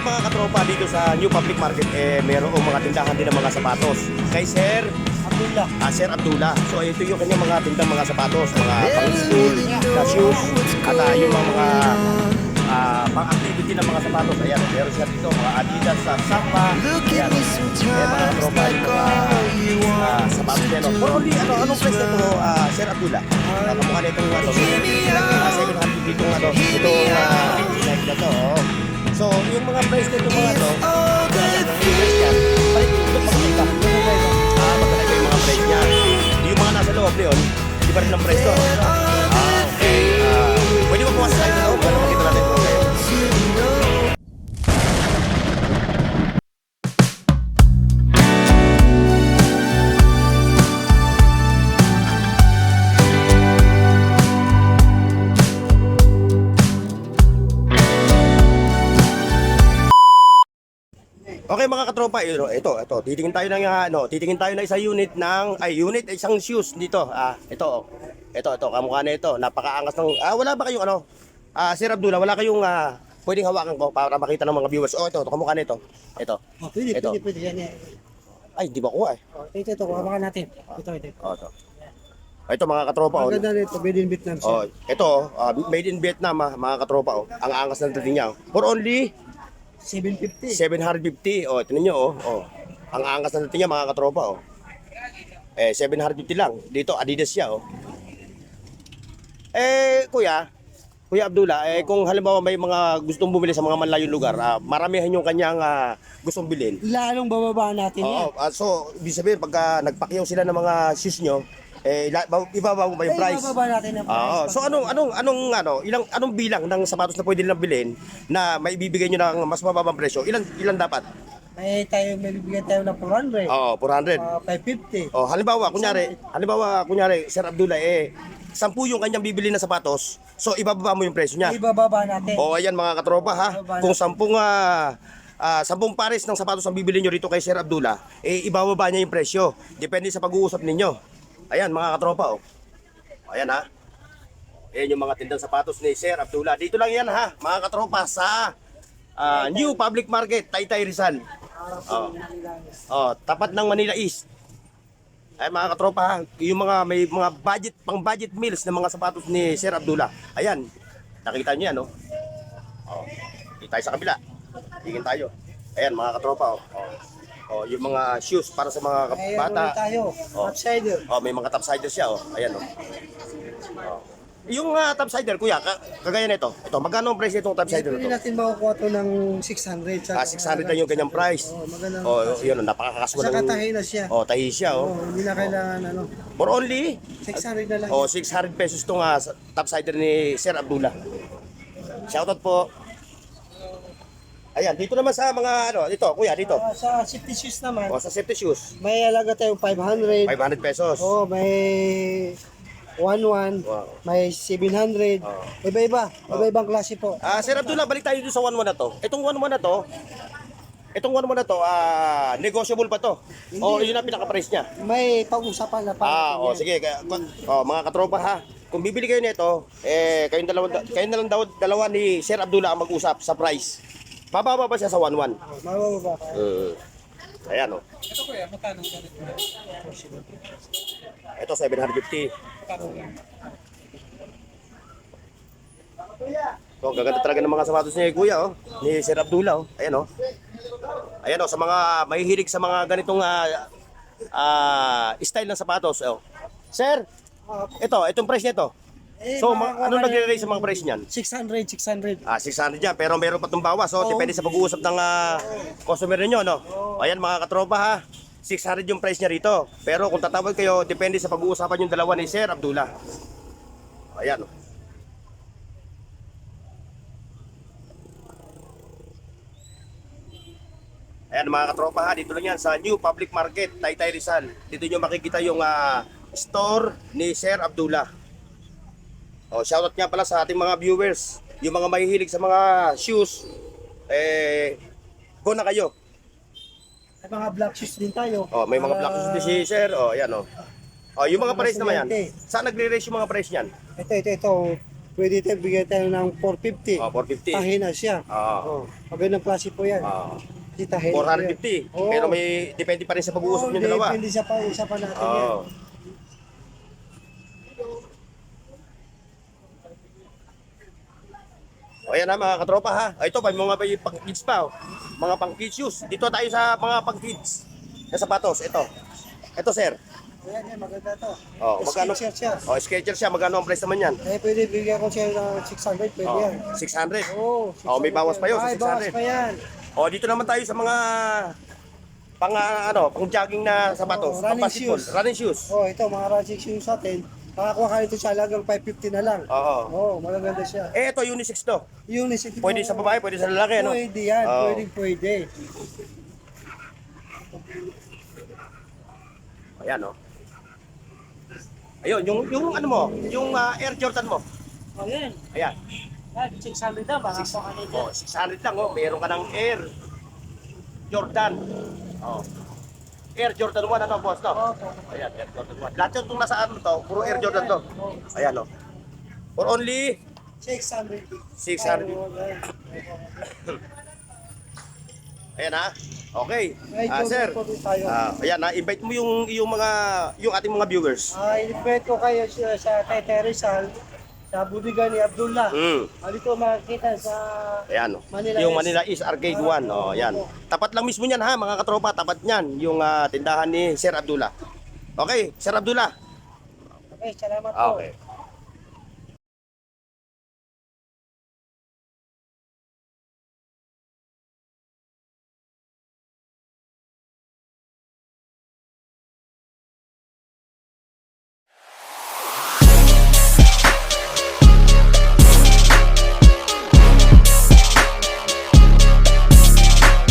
Okay mga katropa dito sa New Public Market eh mayroong mga tindahan din ng mga sapatos. Kay Sir Abdullah. ah, Sir Abdullah. So ito yung kanyang mga tindang mga sapatos, mga pang school, na shoes, at ah, yung mga mga ah, pang-activity ng mga sapatos. Ayan, meron siya dito mga Adidas sa Samba. Ayan. Eh mga katropa yung mga ah, sapatos niya. No? For only, ano, anong price na ito, ah, Sir Abdullah? Uh, kamukha na itong ano, uh, 700 mga katropa, ito, ito, ito. Titingin tayo ng ano, titingin tayo ng isang unit ng ay unit isang shoes dito. Ah, ito. oh. Ito, ito, kamukha na ito. Napakaangas ng Ah, wala ba kayong ano? Ah, Sir Abdullah, wala kayong ah, pwedeng hawakan ko para makita ng mga viewers. Oh, ito, ito kamukha na ito. Ito. Oh, pwede, Ito. pwede, pwede. Yan, yan. Ay, di ba kuha eh. Oh, ito, ito, hawakan natin. Ito, ito. Oh, ito. Ito mga katropa. Oh. ganda nito, made in Vietnam siya. Oh, ito, ah, made in Vietnam ah, mga katropa. Oh. Ang angas ng dating niya. oh. For only 750. 750. Oh, ito ninyo oh. oh. Ang angas na natin niya mga katropa oh. Eh 750 lang. Dito Adidas siya oh. Eh kuya, Kuya Abdullah, eh kung halimbawa may mga gustong bumili sa mga malayong lugar, ah, maramihan yung kanyang ah, gustong bilhin. Lalong bababa natin yan. Oo, ah, so ibig sabihin pagka nagpakyaw sila ng mga shoes nyo, eh ila- ba- ibaba mo ba yung Ay, price? bababa natin ang price. Oo. So anong anong anong ano, ilang anong bilang ng sapatos na pwede nilang bilhin na maibibigay niyo ng mas mababang presyo? Ilan ilan dapat? May tayo, may bibigyan tayo ng 400. Oo, 400. Ah, 550. Oh, halimbawa, kunyari, halimbawa, kunyari, Sir Abdullah, eh, 10 yung kanyang bibili na sapatos, so ibababa mo yung presyo niya. Ibababa natin. O, ayan mga katropa ha, kung 10 ah, ah, 10 pares ng sapatos ang bibili nyo rito kay Sir Abdullah, eh, ibababa niya yung presyo. Depende sa pag-uusap ninyo. Ayan mga katropa, oh. Ayan ha. Ayan yung mga tindang sapatos ni Sir Abdullah. Dito lang yan ha, mga katropa, sa ah, New Public Market, Taytay Rizal. Oh. Oh, tapat ng Manila East. Ay mga katropa, yung mga may mga budget pang budget meals ng mga sapatos ni Sir Abdullah. Ayan. Nakita niyo yan, no? Oh. Dito tayo sa kabila. Tingin tayo. Ayan mga katropa, oh. oh. Oh, yung mga shoes para sa mga Ay, bata. tayo. Oh. Upsider. Oh, may mga topsiders siya, oh. Ayan, oh. oh. Yung uh, topsider, kuya, ka- kagaya nito. Ito, magkano ang price nitong topsider Pwede na to? natin makukuha to ng 600. Sa, Ah, 600 lang yung kanyang price. Oh, magandang. Oh, yun, oh, napakakaswa Saka ng... tahi na siya. Oh, tahi siya, Oh, oh. hindi na kailangan ano. For only 600 na lang. Oh, 600 pesos tong uh, topsider ni Sir Abdullah. Shoutout po. Ayan, dito naman sa mga ano, dito, kuya, dito. Ah, sa safety shoes naman, O, sa safety shoes, may alaga tayong 500. 500 pesos. Oh, may 11, Wow. may 700. Oh. Iba-iba, iba-ibang klase po. Ah, Sir Abdullah, balik tayo dito sa 1-1 na to. Itong 1-1 na to, itong 1-1 na to, ah, negotiable pa to. O, yun ang pinaka-price niya. May pag-usapan na pa. Ah, o sige, kaya, oh, mga katropa ha. Kung bibili kayo nito, eh kayong dalawa kayo na lang daw dalawa ni Sir Abdullah ang mag-usap sa price. Mababa ba siya sa 1-1? Mababa. Uh, ayan o. Ito kuya, magkano? Ito 750. So, ang gaganda talaga ng mga sapatos ni Kuya, oh. Ni Sir Abdullah, oh. Ayan, oh. Ayan, oh. Sa mga mahihilig sa mga ganitong ah, ah, style ng sapatos, oh. Sir, ito, itong price nito. Eh, So, ma- ano nagre-rate sa mga price niyan? 600, 600. Ah, 600 yan, pero meron pa itong bawas, oh. Depende sa pag-uusap ng ah, customer ninyo, no? Ayan, mga katropa, ha. 600 yung price niya rito. Pero kung tatawag kayo, depende sa pag-uusapan yung dalawa ni Sir Abdullah. Ayan, oh. Ayan mga katropa ha, dito lang yan sa New Public Market, Taytay Rizal. Dito nyo makikita yung ah, store ni Sir Abdullah. Oh, shoutout nga pala sa ating mga viewers. Yung mga mahihilig sa mga shoes, eh, go na kayo. May mga black shoes din tayo. Oh, may mga black shoes din si Sir. Oh, ayan oh. Oh, yung mga price naman yan. Saan nagre-raise yung mga price niyan? Ito, ito, ito. pwede tayo bigyan tayo ng 450. Oh, 450. Tahina siya. Oo. Oh, magandang klase po yan. Oo. Si tahina po yan. 450. Oo. Pero may depende pa rin sa pag-uusap Oo, niyo dalawa. Depende sa pag-usapan natin yan. O ayan na mga katropa ha. O, ito pa, mga pa yung pang kids pa. oh. Mga pang kids shoes. Dito tayo sa mga pang kids. Na sapatos. Ito. Ito sir. Ayan, yan, maganda to. Oh, magkano? Skechers siya. O, Skechers siya. Magkano ang price naman yan? Eh, pwede bigyan ko siya ng 600, pwede Oh, yan. 600. Oo. Oh, may bawas pa yun sa Ay, bawas 600. pa yan. O, dito naman tayo sa mga pang ah, ano, pang jogging na sapatos. Oh, running shoes. Running shoes. Oh, ito, mga running shoes natin. Makakuha ka nito sa halagang 550 na lang. Oo. Oh, magaganda siya. Eh, ito unisex to. Unisex. Pwede sa babae, pwede sa lalaki, ano? Pwede yan, Oo. pwede, pwede. Ayan, oh. Ayun, yung, yung ano mo, yung ah, Air Jordan mo. Oh, yan. Ayan. Yan, 600 na, baka Six- po ka nito. Oh, 600 lang, oh. Meron ka ng Air Jordan. Oh. Air Jordan 1, ano, boss, no? Oh, po. Ayan, Air Jordan 1. Lahat yung itong nasa ano to, puro Air Jordan to. Ayan, oh. For only 600. 600. Oh, yan. Ayan, ha? Okay. Ay, Ah, sir. Ah, ayan, na invite mo yung yung mga yung ating mga viewers. Ah, invite ko kayo sa, sa Tete Rizal, sa budigan ni Abdullah. Mm. Ah, dito makikita sa Ayan, oh. Manila yung East. Manila East Arcade 1. Oh, ayan. Tapat lang mismo niyan ha, mga katropa, tapat niyan yung ah, tindahan ni Sir Abdullah. Okay, Sir Abdullah. Okay, salamat po. Okay.